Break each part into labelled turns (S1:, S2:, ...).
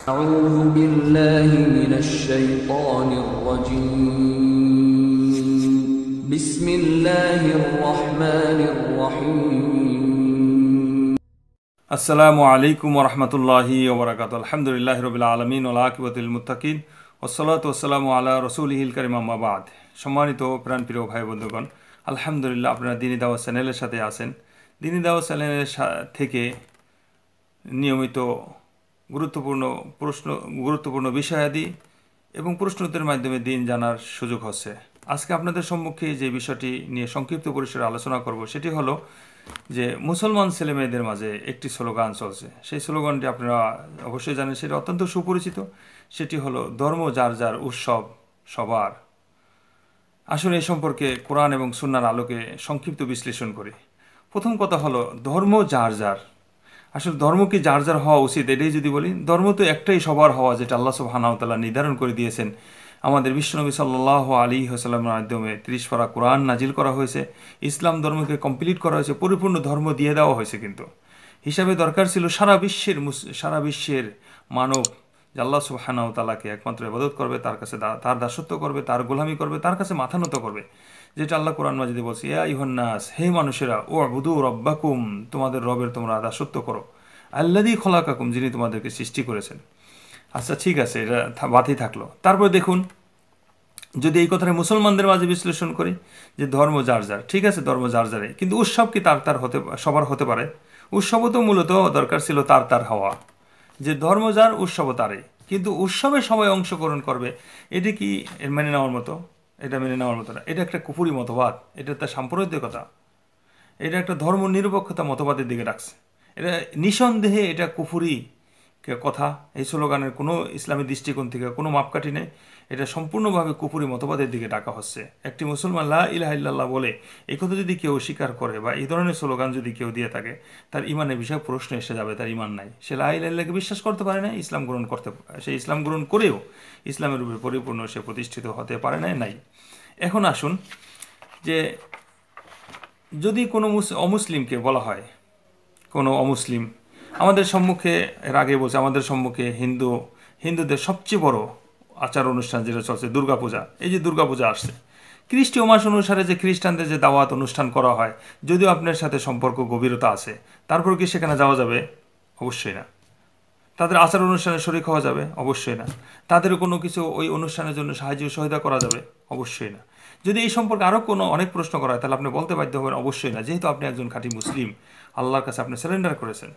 S1: أعوذ بالله من الشيطان الرجيم بسم الله الرحمن الرحيم
S2: আসসালামু আলাইকুম ওরহমতুল্লাহি ওবরাকাত আলহামদুলিল্লাহ রবিল আলমিন ওলাকিবতুল মুত্তাকিন ওসলাত ওসালামু আলা রসুলহিল করিম আম্মাবাদ সম্মানিত প্রাণপ্রিয় ভাই বন্ধুগণ আলহামদুলিল্লাহ আপনারা দিনী দাওয়া চ্যানেলের সাথে আছেন দিনী দাওয়া চ্যানেলের সা- থেকে নিয়মিত গুরুত্বপূর্ণ প্রশ্ন, গুরুত্বপূর্ণ বিষয়াদি এবং প্রশ্ন উত্তরের মাধ্যমে দিন জানার সুযোগ হচ্ছে। আজকে আপনাদের সম্মুখে যে বিষয়টি নিয়ে সংক্ষিপ্ত পরিসরে আলোচনা করব, সেটি হলো যে মুসলমান ছেলেমেয়েদের মাঝে একটি স্লোগান চলছে। সেই স্লোগানটি আপনারা অবশ্যই জানেন, সেটি অত্যন্ত সুপরিচিত। সেটি হলো, ধর্ম যার যার উৎসব সবার। আসলে এই সম্পর্কে কোরআন এবং সুন্নার আলোকে সংক্ষিপ্ত বিশ্লেষণ করি। প্রথম কথা হলো, ধর্ম যার যার। আসলে ধর্ম কি যার যার হওয়া উচিত? এটাই যদি বলি, ধর্ম তো একটাই সবার হওয়া যেটা আল্লাহ সুবাহানাউতাল্লাহ নির্ধারণ করে দিয়েছেন। আমাদের বিশ্বনবী সাল্লাহ আলী হাসাল্লামের মাধ্যমে ত্রিশ পারা কোরআন নাজিল করা হয়েছে। ইসলাম ধর্মকে কমপ্লিট করা হয়েছে, পরিপূর্ণ ধর্ম দিয়ে দেওয়া হয়েছে কিন্তু। হিসাবে দরকার ছিল সারা বিশ্বের সারা বিশ্বের মানব আল্লাহ সুবাহানাউ তালাকে একমাত্র ইবাদত করবে, তার কাছে তার দাসত্ব করবে, তার গোলামি করবে, তার কাছে মাথা নত করবে। যেটা আল্লাহ কোরআন মাজিদে বলছে এ ইহন্নাস হে মানুষেরা ও আবুদু রব্বাকুম, তোমাদের রবের তোমরা দাসত্ব করো। আল্লাদি খোলাকাকুম, যিনি তোমাদেরকে সৃষ্টি করেছেন। আচ্ছা ঠিক আছে, এটা বাতি থাকল। তারপর দেখুন, যদি এই কথাটা মুসলমানদের মাঝে বিশ্লেষণ করি, যে ধর্ম যার যার, ঠিক আছে, ধর্ম যার যারে, কিন্তু উৎসব কি তার তার হতে, সবার হতে পারে? উৎসবও তো মূলত দরকার ছিল তার তার হওয়া। যে ধর্ম যার, উৎসবও তারই। কিন্তু উৎসবে সবাই অংশগ্রহণ করবে, এটি কি মেনে নেওয়ার মতো? এটা মেনে নেওয়ার মতো না। এটা একটা কুপুরি মতবাদ। এটা তার সাম্প্রদায়িকতা। এটা একটা ধর্ম নিরপেক্ষতা মতবাদের দিকে রাখছে। এটা নিঃসন্দেহে এটা কুফুরি কথা, এই স্লোগানের কোনো ইসলামী দৃষ্টিকোণ থেকে কোনো মাপকাঠি নেই। এটা সম্পূর্ণভাবে কুপুরি মতবাদের দিকে ডাকা হচ্ছে। একটি মুসলমান লা ইলাহা ইল্লাল্লাহ বলে, এই কথা যদি কেউ স্বীকার করে বা এই ধরনের স্লোগান যদি কেউ দিয়ে থাকে, তার ইমানের বিষয়ে প্রশ্ন এসে যাবে, তার ইমান নাই। সে লা ইলাহা ইল্লাহকে বিশ্বাস করতে পারে না ইসলাম গ্রহণ করতে সে ইসলাম গ্রহণ করেও ইসলামের উপরে পরিপূর্ণ সে প্রতিষ্ঠিত হতে পারে না নাই। এখন আসুন যে যদি কোনো মুস- অমুসলিমকে বলা হয়, কোনো অমুসলিম আমাদের সম্মুখে, এর আগে বলছে, আমাদের সম্মুখে হিন্দু, হিন্দুদের সবচেয়ে বড় আচার অনুষ্ঠান যেটা চলছে, দুর্গাপূজা। এই যে দুর্গাপূজা আসছে, খ্রিস্টীয় মাস অনুসারে যে খ্রিস্টানদের যে দাওয়াত অনুষ্ঠান করা হয়, যদিও আপনার সাথে সম্পর্ক গভীরতা আছে, তারপর কি সেখানে যাওয়া যাবে? অবশ্যই না। তাদের আচার অনুষ্ঠানে শরিক হওয়া যাবে? অবশ্যই না। তাদের কোনো কিছু ওই অনুষ্ঠানের জন্য সাহায্য, সহায়তা করা যাবে? অবশ্যই না। যদি এই সম্পর্কে আরও কোনো অনেক প্রশ্ন করা হয়, তাহলে আপনি বলতে বাধ্য হবেন, অবশ্যই না। যেহেতু আপনি একজন খাঁটি মুসলিম, আল্লাহর কাছে আপনি সারেন্ডার করেছেন।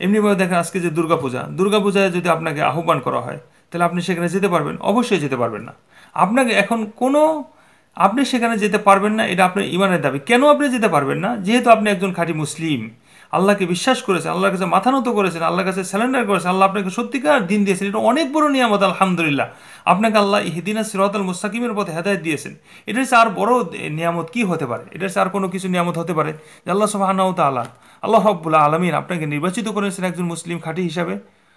S2: এমনিভাবে দেখেন আজকে যে দুর্গাপূজা, দুর্গাপূজায় যদি আপনাকে আহ্বান করা হয়, তাহলে আপনি সেখানে যেতে পারবেন। অবশ্যই যেতে পারবেন না। আপনাকে এখন কোনো, আপনি সেখানে যেতে পারবেন না, এটা আপনার ইমানের দাবি। কেন আপনি যেতে পারবেন না? যেহেতু আপনি একজন খাঁটি মুসলিম। আল্লাহকে বিশ্বাস করেছেন, আল্লাহর কাছে মাথা নত করেছেন, আল্লাহর কাছে স্যালেন্ডার করেছেন, আল্লাহ আপনাকে সত্যিকার দিন দিয়েছেন। এটা অনেক বড় নিয়ামত, আলহামদুলিল্লাহ। আপনাকে আল্লাহ হিদিনা সিরাত আল মুস্তাকিমের পথে হেদায়ত দিয়েছেন। এটার চেয়ে আর বড় নিয়ামত কি হতে পারে? এটার চেয়ে আর কোনো কিছু নিয়ামত হতে পারে? যে আল্লাহ সুবাহানাউ তাআলা আল্লাহ রব্বুল্লাহ আলমিন আপনাকে নির্বাচিত করেছেন একজন মুসলিম খাঁটি হিসাবে।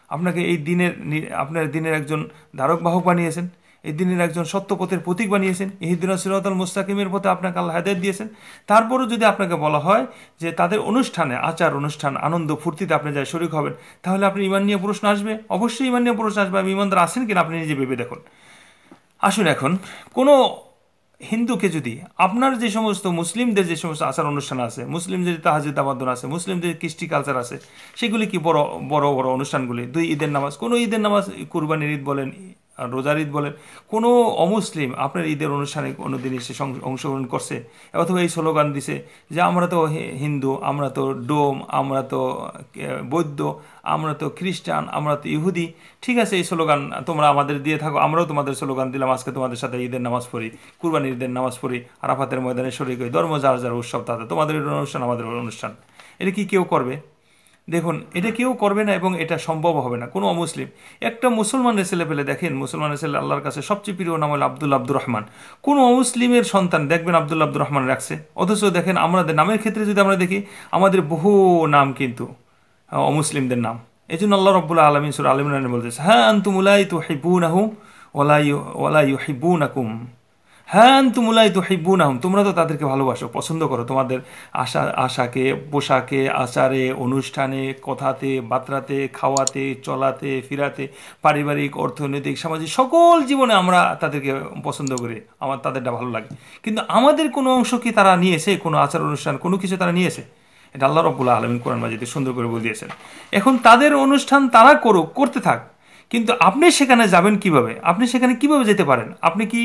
S2: আপনাকে এই দিনের আপনার দিনের একজন ধারক বাহক বানিয়েছেন। এই দিনের একজন সত্যপথের প্রতীক বানিয়েছেন। ইহিদিনা সিরাতাল মুস্তাকিমের পথে আপনাকে আল্লাহ হেদায়ত দিয়েছেন। তারপরও যদি আপনাকে বলা হয় যে তাদের অনুষ্ঠানে, আচার অনুষ্ঠান, আনন্দ ফুর্তিতে আপনি যাই শরিক হবেন, তাহলে আপনি ইমান নিয়ে প্রশ্ন আসবে। অবশ্যই ইমান নিয়ে প্রশ্ন আসবে। আমি ইমানদার আসেন কিনা আপনি নিজে ভেবে দেখুন। আসুন এখন, কোনো হিন্দুকে যদি, আপনার যে সমস্ত মুসলিমদের যে সমস্ত আচার অনুষ্ঠান আছে, মুসলিমদের তাহাজিদ আবাদন আছে, মুসলিমদের কৃষ্টি কালচার আছে, সেগুলি কি বড় বড় বড় অনুষ্ঠানগুলি? দুই ঈদের নামাজ, কোনো ঈদের নামাজ কুরবানির ঈদ বলেন রোজার ঈদ বলেন, কোনো অমুসলিম আপনার ঈদের অনুষ্ঠানে কোনো দিন এসে অংশগ্রহণ করছে? অথবা এই স্লোগান দিছে যে, আমরা তো হিন্দু, আমরা তো ডোম, আমরা তো বৌদ্ধ, আমরা তো খ্রিস্টান, আমরা তো ইহুদি। ঠিক আছে, এই স্লোগান তোমরা আমাদের দিয়ে থাকো, আমরাও তোমাদের স্লোগান দিলাম, আজকে তোমাদের সাথে ঈদের নামাজ পড়ি, কুরবানির ঈদের নামাজ পড়ি, আরাফাতের ময়দানে শরীর ধর্ম যার যার উৎসব তাদের তোমাদের অনুষ্ঠান, আমাদের অনুষ্ঠান। এটা কি কেউ করবে? দেখুন, এটা কেউ করবে না এবং এটা সম্ভব হবে না। কোনো অমুসলিম। একটা মুসলমানের ছেলে পেলে, দেখেন মুসলমানের ছেলে আল্লাহর কাছে সবচেয়ে প্রিয় নাম হলো আব্দুল আব্দুর রহমান। কোনো অমুসলিমের সন্তান, দেখবেন আব্দুল আব্দুর রহমান রাখছে। অথচ দেখেন, আমাদের নামের ক্ষেত্রে যদি আমরা দেখি, আমাদের বহু নাম কিন্তু অমুসলিমদের নাম। এই জন্য আল্লাহ রব্বুল্লাহ আলমিন সুর আলমিন বলতেছে হ্যাঁ আন্তুমুলাই তো হিবুন আহুম ওলাই ওলাই হিবুন আকুম হ্যাঁ তুমুলাই তো হিব্বুন আহম তোমরা তো তাদেরকে ভালোবাসো, পছন্দ করো। তোমাদের আশা, আশাকে, পোশাকে, আচারে, অনুষ্ঠানে, কথাতে বার্তাতে খাওয়াতে, চলাতে, ফিরাতে, পারিবারিক, অর্থনৈতিক, সামাজিক, সকল জীবনে আমরা তাদেরকে পছন্দ করি। আমার, তাদেরটা ভালো লাগে। কিন্তু আমাদের কোনো অংশ কি তারা নিয়েছে? কোনো আচার অনুষ্ঠান, কোনো কিছু তারা নিয়েছে? এটা আল্লাহ রব্বুল্লাহ আলমিন কোরআন মাজিদে সুন্দর করে বলে দিয়েছেন। এখন তাদের অনুষ্ঠান তারা করুক, করতে থাক। কিন্তু আপনি সেখানে যাবেন কীভাবে? আপনি সেখানে কীভাবে যেতে পারেন? আপনি কি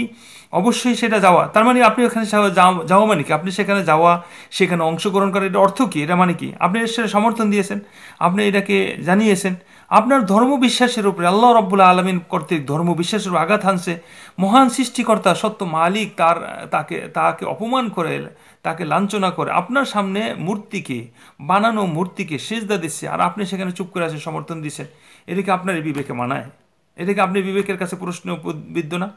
S2: অবশ্যই সেটা যাওয়া, তার মানে আপনি ওখানে যাওয়া মানে কি? আপনি সেখানে যাওয়া, সেখানে অংশগ্রহণ করার এটা অর্থ কী? এটা মানে কি? আপনি সেটা সমর্থন দিয়েছেন, আপনি এটাকে জানিয়েছেন। আপনার ধর্ম বিশ্বাসের উপরে আল্লাহ রব্বুল্লাহ আলমিন কর্তৃক ধর্ম বিশ্বাসের উপর আঘাত হানছে। মহান সৃষ্টিকর্তা সত্য মালিক তার, তাকে তাকে অপমান করে তাকে লাঞ্ছনা করে। আপনার সামনে মূর্তিকে, বানানো মূর্তিকে সেজদা দিচ্ছে আর আপনি সেখানে চুপ করে আছে সমর্থন দিচ্ছেন। এটাকে আপনার এই বিবেকে মানায়। এটাকে আপনি বিবেকের কাছে প্রশ্ন বিদ্য না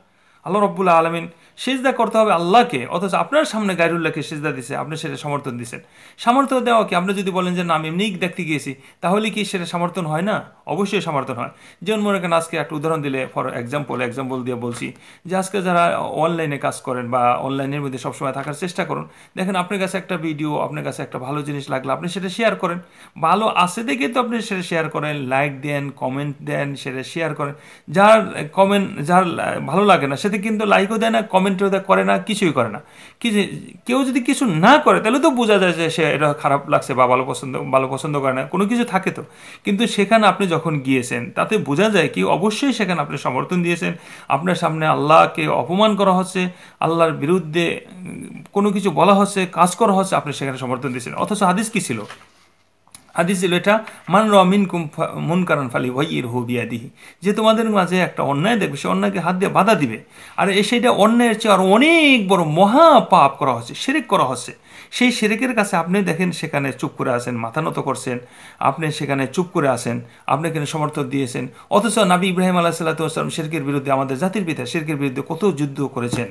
S2: আল্লাহ রব্বুল্লাহ আলমিন সেজদা করতে হবে আল্লাহকে, অথচ আপনার সামনে গাইরুল্লাহকে সেজদা দিছে, আপনি সেটা সমর্থন দিচ্ছেন সামর্থ্য দেওয়া কি? আপনি যদি বলেন যে, না, আমি এমনিই দেখতে গিয়েছি তাহলে কি সেটা সমর্থন হয় না? অবশ্যই সমর্থন হয়। যেমন মনে করেন, আজকে একটা উদাহরণ দিলে ফর এক্সাম্পল এক্সাম্পল দিয়ে বলছি যে, আজকে যারা অনলাইনে কাজ করেন বা অনলাইনের মধ্যে সবসময় থাকার চেষ্টা করুন, দেখেন আপনার কাছে একটা ভিডিও আপনার কাছে একটা ভালো জিনিস লাগলে আপনি সেটা শেয়ার করেন। ভালো আছে দেখে তো আপনি সেটা শেয়ার করেন লাইক দেন কমেন্ট দেন, সেটা শেয়ার করেন। যার কমেন্ট যার, ভালো লাগে না সেটা কিন্তু লাইকও দেয় না, কমেন্টও করে না, কিছুই করে না। কেউ যদি কিছু না করে, তাহলে তো বোঝা যায় যে সে এটা খারাপ লাগছে বা ভালো পছন্দ ভালো পছন্দ করে না, কোনো কিছু থাকে তো। কিন্তু সেখানে আপনি যখন গিয়েছেন, তাতে বোঝা যায় কি অবশ্যই সেখানে আপনি সমর্থন দিয়েছেন। আপনার সামনে আল্লাহকে অপমান করা হচ্ছে, আল্লাহর বিরুদ্ধে কোনো কিছু বলা হচ্ছে, কাজ করা হচ্ছে, আপনি সেখানে সমর্থন দিয়েছেন। অথচ হাদিস কি ছিল? হাদিস ছিল এটা মান রমিন কুম মন কারণ ফালি ওয়াইয়ের হু বিয়াদিহি। যে তোমাদের মাঝে একটা অন্যায় দেখবে, সে অন্যায়কে হাত দিয়ে বাধা দিবে। আর এ সেইটা অন্যায়ের চেয়ে আর অনেক বড় মহা পাপ করা হচ্ছে সেরেক করা হচ্ছে। সেই সেরেকের কাছে আপনি দেখেন, সেখানে চুপ করে আসেন মাথা নত করছেন। আপনি সেখানে চুপ করে আসেন আপনি এখানে সমর্থন দিয়েছেন। অথচ নাবি ইব্রাহিম আল্লাহ সাল্লাহাম শেরকের বিরুদ্ধে, আমাদের জাতির পিতা শেরকের বিরুদ্ধে কত যুদ্ধ করেছেন।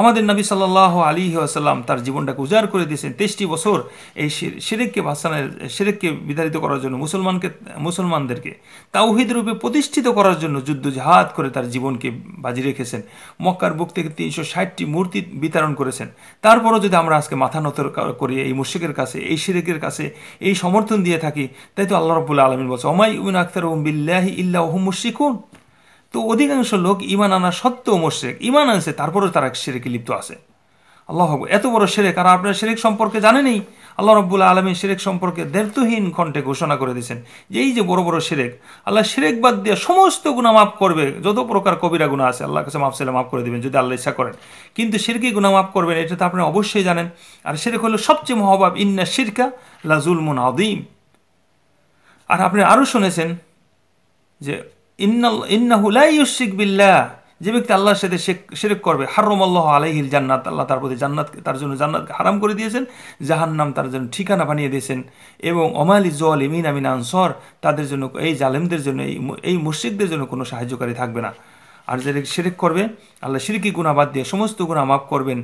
S2: আমাদের নবী সাল্লাহ আলী আসাল্লাম তার জীবনটাকে উজাড় করে দিয়েছেন। তেইশটি বছর এই সেরেককে ভাসানের সেরেককে বিধারিত করার জন্য, মুসলমানকে, মুসলমানদেরকে তাওহিদ রূপে প্রতিষ্ঠিত করার জন্য যুদ্ধ জাহাদ করে তার জীবনকে বাজি রেখেছেন। মক্কার বুক থেকে তিনশো ষাটটি মূর্তি বিতরণ করেছেন। তারপরও যদি আমরা আজকে মাথা নত করি এই মুর্শিকের কাছে, এই সিরেকের কাছে এই সমর্থন দিয়ে থাকি, তাই তো আল্লাহ রবুল্লা আলমিন বলছে অমাই উবিন আখতার ওম বিল্লাহি ইল্লাহ মুশিকুন তো অধিকাংশ লোক ইমান আনা সত্ত্বেও মোশেক ইমান আনছে, তারপরেও তারা সেরেকে লিপ্ত আছে। আল্লাহ এত বড় সেরেক আর আপনার সেরেক সম্পর্কে জানেনই? আল্লাহ রব্বুল্লাহ আলমী সেরেক সম্পর্কে দের্থহীন কণ্ঠে ঘোষণা করে দিয়েছেন। যে এই যে বড় বড় সেরেক আল্লাহ সেরেক বাদ দিয়ে সমস্ত গুণা মাফ করবে। যত প্রকার কবিরা গুণা আছে আল্লাহ কাছে মাফ চাইলে মাফ করে দেবেন, যদি আল্লাহ ইচ্ছা করেন। কিন্তু সেরকি গুণা মাফ করবেন, এটা তো আপনি অবশ্যই জানেন। আর সেরেক হলো সবচেয়ে মহাবাব ইন্না শিরকা লাজুল মুন আদিম আর আপনি আরও শুনেছেন যে বিল্লাহ। যে ব্যক্তি আল্লাহর সাথে শেরেক করবে হারম আল্লাহ আলাইহিল জান্নাত, আল্লাহ তার প্রতি জান্নাত, তার জন্য জান্নাতকে হারাম করে দিয়েছেন, জাহান্নাম তার জন্য ঠিকানা বানিয়ে দিয়েছেন, এবং অমালি জল ইমিন আমিন আনসর, তাদের জন্য, এই জালেমদের জন্য, এই এই মুশ্রিকদের জন্য কোনো সাহায্যকারী থাকবে না। আর যে শিরিক করবে, আল্লাহ শিরিকি গুণা বাদ দিয়ে সমস্ত গুণা মাফ করবেন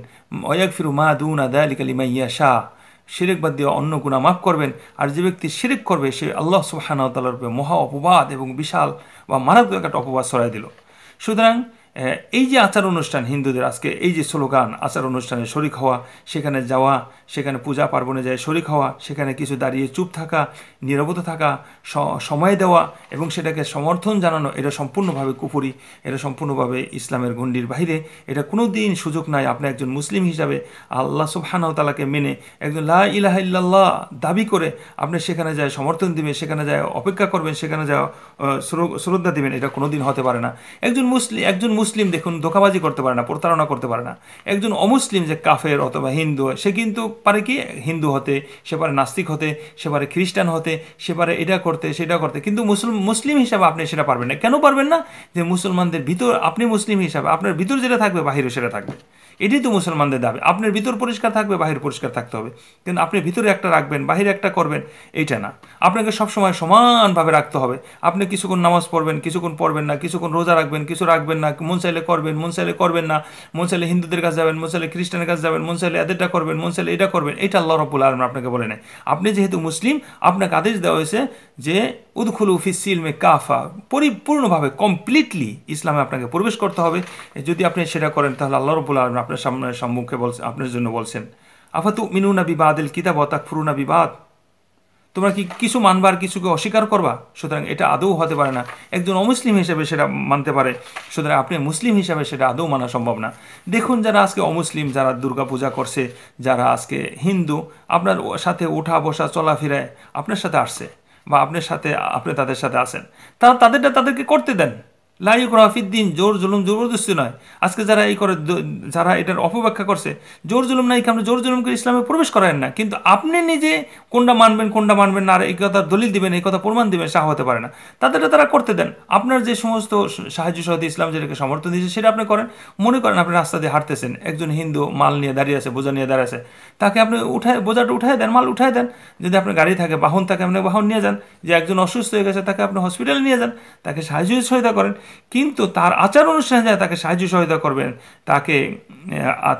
S2: ওয়াক ফিরু মা দুনা দালিকালিমা ইয়া শাহ শিরিক বাদ দিয়ে অন্য গুণা মাফ করবেন। আর যে ব্যক্তি শিরিক করবে, সে আল্লাহ রূপে মহা অপবাদ এবং বিশাল বা মারাত্মক একটা অপবাদ সরাই দিল। সুতরাং এই যে আচার অনুষ্ঠান হিন্দুদের, আজকে এই যে স্লোগান, আচার অনুষ্ঠানে শরিক হওয়া, সেখানে যাওয়া, সেখানে পূজা পার্বণে যায় শরিক হওয়া, সেখানে কিছু দাঁড়িয়ে চুপ থাকা, নিরবতা থাকা সময় দেওয়া এবং সেটাকে সমর্থন জানানো, এটা সম্পূর্ণভাবে কুপুরি এটা সম্পূর্ণভাবে ইসলামের গণ্ডির বাইরে এটা কোনো দিন সুযোগ নাই আপনি একজন মুসলিম হিসাবে আল্লাহ সুবহানাহতালাকে মেনে একজন লা ইলাহা ইল্লাল্লাহ দাবি করে আপনি সেখানে যায় সমর্থন দিবেন, সেখানে যায় অপেক্ষা করবেন, সেখানে যায় শ্রদ্ধা দিবেন, এটা কোনো দিন হতে পারে না। একজন মুসলিম একজন মুসলিম দেখুন, ধোকাবাজি করতে পারে না, প্রতারণা করতে পারে না। একজন অমুসলিম যে কাফের অথবা হিন্দু, সে কিন্তু পারে কি? হিন্দু হতে, সে পারে নাস্তিক হতে, সে পারে খ্রিস্টান হতে, সে পারে এটা করতে, সেটা করতে। কিন্তু মুসলিম মুসলিম হিসাবে আপনি সেটা পারবেন না। কেন পারবেন না? যে মুসলমানদের ভিতর, আপনি মুসলিম হিসাবে, আপনার ভিতর যেটা থাকবে, বাহিরে সেটা থাকবে। এটাই তো মুসলমানদের দাবি। আপনার ভিতর পরিষ্কার থাকবে, বাহির পরিষ্কার থাকতে হবে। কিন্তু আপনি ভিতরে একটা রাখবেন, বাহিরে একটা করবেন, এইটা না। আপনাকে সবসময় সমানভাবে রাখতে হবে। আপনি কিছুক্ষণ নামাজ পড়বেন, কিছুক্ষণ পড়বেন না, কিছুক্ষণ রোজা রাখবেন, কিছু রাখবেন না, মন চাইলে করবেন, মন চাইলে করবেন না, মন চাইলে হিন্দুদের কাছে যাবেন, মন চাইলে খ্রিস্টানের কাছে যাবেন, মন চাইলে এদেরটা করবেন, মন চাইলে এটা করবেন, এটা আল্লাহ রব্বুল আলম আপনাকে বলে নেয় আপনি যেহেতু মুসলিম, আপনাকে আদেশ দেওয়া হয়েছে যে উদখুল উফিসিল মে কাফা। পরিপূর্ণভাবে কমপ্লিটলি ইসলামে আপনাকে প্রবেশ করতে হবে। যদি আপনি সেটা করেন, তাহলে আল্লাহ রব্বুল আলম আপনার আপনার সামনে সম্মুখে বলছেন আপনার জন্য বলছেন আফাতু মিনুনা বিবাদিল কিতাব অতাক ফুরুনা বিবাদ? তোমরা কি কিছু মানবার, কিছুকে অস্বীকার করবা? সুতরাং এটা আদৌ হতে পারে না। একজন অমুসলিম হিসেবে সেটা মানতে পারে, সুতরাং আপনি মুসলিম হিসাবে সেটা আদৌ মানা সম্ভব না। দেখুন যারা আজকে অমুসলিম, যারা দুর্গা পূজা করছে, যারা আজকে হিন্দু, আপনার সাথে ওঠা বসা চলাফেরায় আপনার সাথে আসছে বা আপনার সাথে, আপনি তাদের সাথে আসেন তারা তাদেরটা তাদেরকে করতে দেন। লাইক রাফিদ্দিন জোর জুলুম জবরদস্তি নয়। আজকে যারা এই করে যারা এটার অপব্যাখ্যা করছে, জোর জুলুম নাই আপনি জোর জুলুম করে ইসলামে প্রবেশ করেন না? কিন্তু আপনি নিজে কোনটা মানবেন কোনটা মানবেন না, আর এই কথা দলিল দিবেন, এই কথা প্রমাণ দিবেন সাহা হতে পারে না। তাদেরটা তারা করতে দেন। আপনার যে সমস্ত সাহায্য সহায়তা ইসলাম যেটাকে সমর্থন দিয়েছে, সেটা আপনি করেন। মনে করেন আপনি রাস্তা দিয়ে হাঁটতেছেন, একজন হিন্দু মাল নিয়ে দাঁড়িয়ে আছে, বোঝা নিয়ে দাঁড়িয়ে আছে। তাকে আপনি উঠায়, বোঝাটা উঠায় দেন, মাল উঠায় দেন। যদি আপনার গাড়ি থাকে, বাহন থাকে, আপনি বাহন নিয়ে যান। যে একজন অসুস্থ হয়ে গেছে, তাকে আপনি হসপিটালে নিয়ে যান। তাকে সাহায্য সহায়তা করেন। কিন্তু তার আচার অনুষ্ঠানে যায় তাকে সাহায্য সহায়তা করবেন, তাকে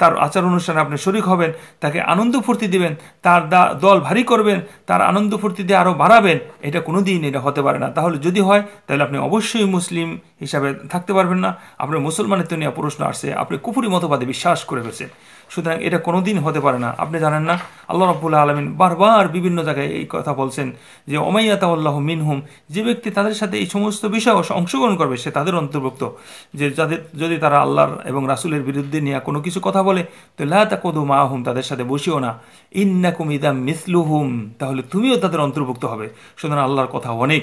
S2: তার আচার অনুষ্ঠানে আপনি শরিক হবেন, তাকে আনন্দ ফুর্তি দিবেন, তার দল ভারী করবেন, তার আনন্দ ফুর্তি দিয়ে আরও বাড়াবেন, এটা কোনো দিন এটা হতে পারে না। তাহলে যদি হয়, তাহলে আপনি অবশ্যই মুসলিম হিসাবে থাকতে পারবেন না। আপনার মুসলমানের তো নিয়ে প্রশ্ন আসছে, আপনি কুফুরি মতবাদে বিশ্বাস করে ফেলছেন। সুতরাং এটা কোনোদিন হতে পারে না। আপনি জানেন না, আল্লাহ রব্বুল্লাহ আলমিন বারবার বিভিন্ন জায়গায় এই কথা বলছেন যে ওমাইয়াতা আল্লাহ মিনহুম যে ব্যক্তি তাদের সাথে এই সমস্ত বিষয় অংশগ্রহণ করবে, সে তাদের অন্তর্ভুক্ত যে যাদের, যদি তারা আল্লাহর এবং রাসুলের বিরুদ্ধে নিয়ে কোনো কিছু কথা বলে, তো লাতা কদু মা হুম তাদের সাথে বসিও না। ইন্নাকুম ইদাম মিসলুহুম, তাহলে তুমিও তাদের অন্তর্ভুক্ত হবে। সুতরাং আল্লাহর কথা অনেক।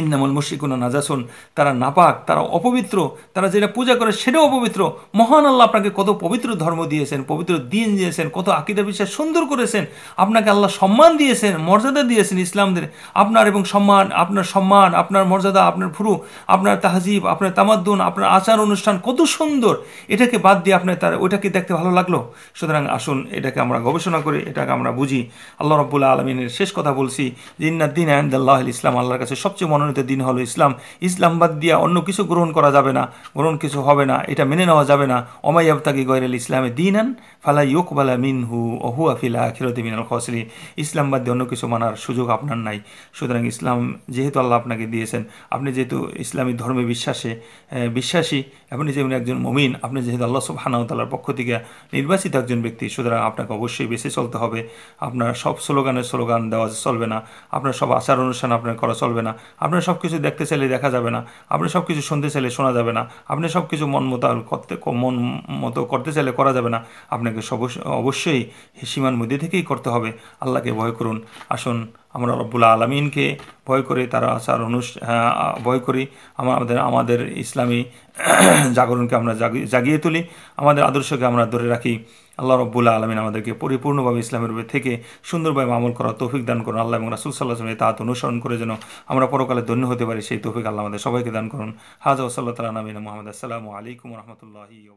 S2: ইন্নামুল মুশিকুনা নাজাসুন, তারা নাপাক, তারা অপবিত্র, তারা যেটা পূজা করে সেটাও অপবিত্র। মহান আল্লাহ আপনাকে কত পবিত্র ধর্ম দিয়েছেন, পবিত্র দিন দিয়েছেন, কত আকিদা বিশ্বাস সুন্দর করেছেন। আপনাকে আল্লাহ সম্মান দিয়েছেন, মর্যাদা দিয়েছেন ইসলামদের। আপনার এবং সম্মান, আপনার সম্মান, আপনার মর্যাদা, আপনার ফুরু আপনার তাহজিব, আপনার তামাদ্দুন, আপনার আচার অনুষ্ঠান কত সুন্দর। এটাকে বাদ দিয়ে আপনার তার, ওইটাকে দেখতে ভালো লাগল। সুতরাং আসুন, এটাকে আমরা গবেষণা করি, এটাকে আমরা বুঝি। আল্লাহ রব্বুল্লাহ আলমিনের শেষ কথা বলছি যে ইন্নাদ্দিন আন্দাল্লাহ ইসলাম আল্লাহর কাছে সবচেয়ে মনোনীত দিন হলো ইসলাম। ইসলাম বাদ দিয়ে অন্য কিছু গ্রহণ করা যাবে না। গ্রহণ কিছু হবে না। এটা মেনে নেওয়া যাবে না। ওমাইয়াব তাকি গয়রাল ইসলামে দিন আন ফালা ইউকবালা মিনহু ওহু আফিলা আখিরতে মিনাল খসরি ইসলাম বাদ দিয়ে অন্য কিছু মানার সুযোগ আপনার নাই। সুতরাং ইসলাম যেহেতু আল্লাহ আপনাকে দিয়েছেন, আপনি যেহেতু ইসলামী ধর্মে বিশ্বাসে বিশ্বাসী, আপনি যেমন একজন মমিন, আপনি যেহেতু আল্লাহ সুবহানাহু পক্ষ থেকে নির্বাচিত একজন ব্যক্তি, সুতরাং আপনাকে অবশ্যই বেঁচে চলতে হবে। আপনার সব স্লোগানের স্লোগান দেওয়া চলবে না। আপনার সব আচার অনুষ্ঠান আপনার করা চলবে না। আপনার সব কিছু দেখতে চাইলে দেখা যাবে না। আপনি সব কিছু শুনতে চাইলে শোনা যাবে না। আপনি সব কিছু মন মতো করতে মন মতো করতে চাইলে করা যাবে না। আপনাকে অবশ্যই সীমার মধ্যে থেকেই করতে হবে। আল্লাহকে ভয় করুন। আসুন আমরা রব্বুল আলমিনকে ভয় করে, তারা আচার অনুষ ভয় করি আমরা আমাদের আমাদের ইসলামী জাগরণকে আমরা জাগি- জাগিয়ে তুলি, আমাদের আদর্শকে আমরা ধরে রাখি। আল্লাহ রব্বুল্লাহ আলমিন আমাদেরকে পরিপূর্ণভাবে ইসলামের উপরে থেকে সুন্দরভাবে আমল করার তৌফিক দান করুন। আল্লাহ এবং রাসুল সাল্লাহ আসলামের তাহাত অনুসরণ করে যেন আমরা পরকালে ধন্য হতে পারি, সেই তৌফিক আল্লাহ আমাদের সবাইকে দান করুন। হাজা সাল্লাহ তালা নবীন মোহাম্মদ। আসসালামু আলাইকুম রহমতুল্লাহি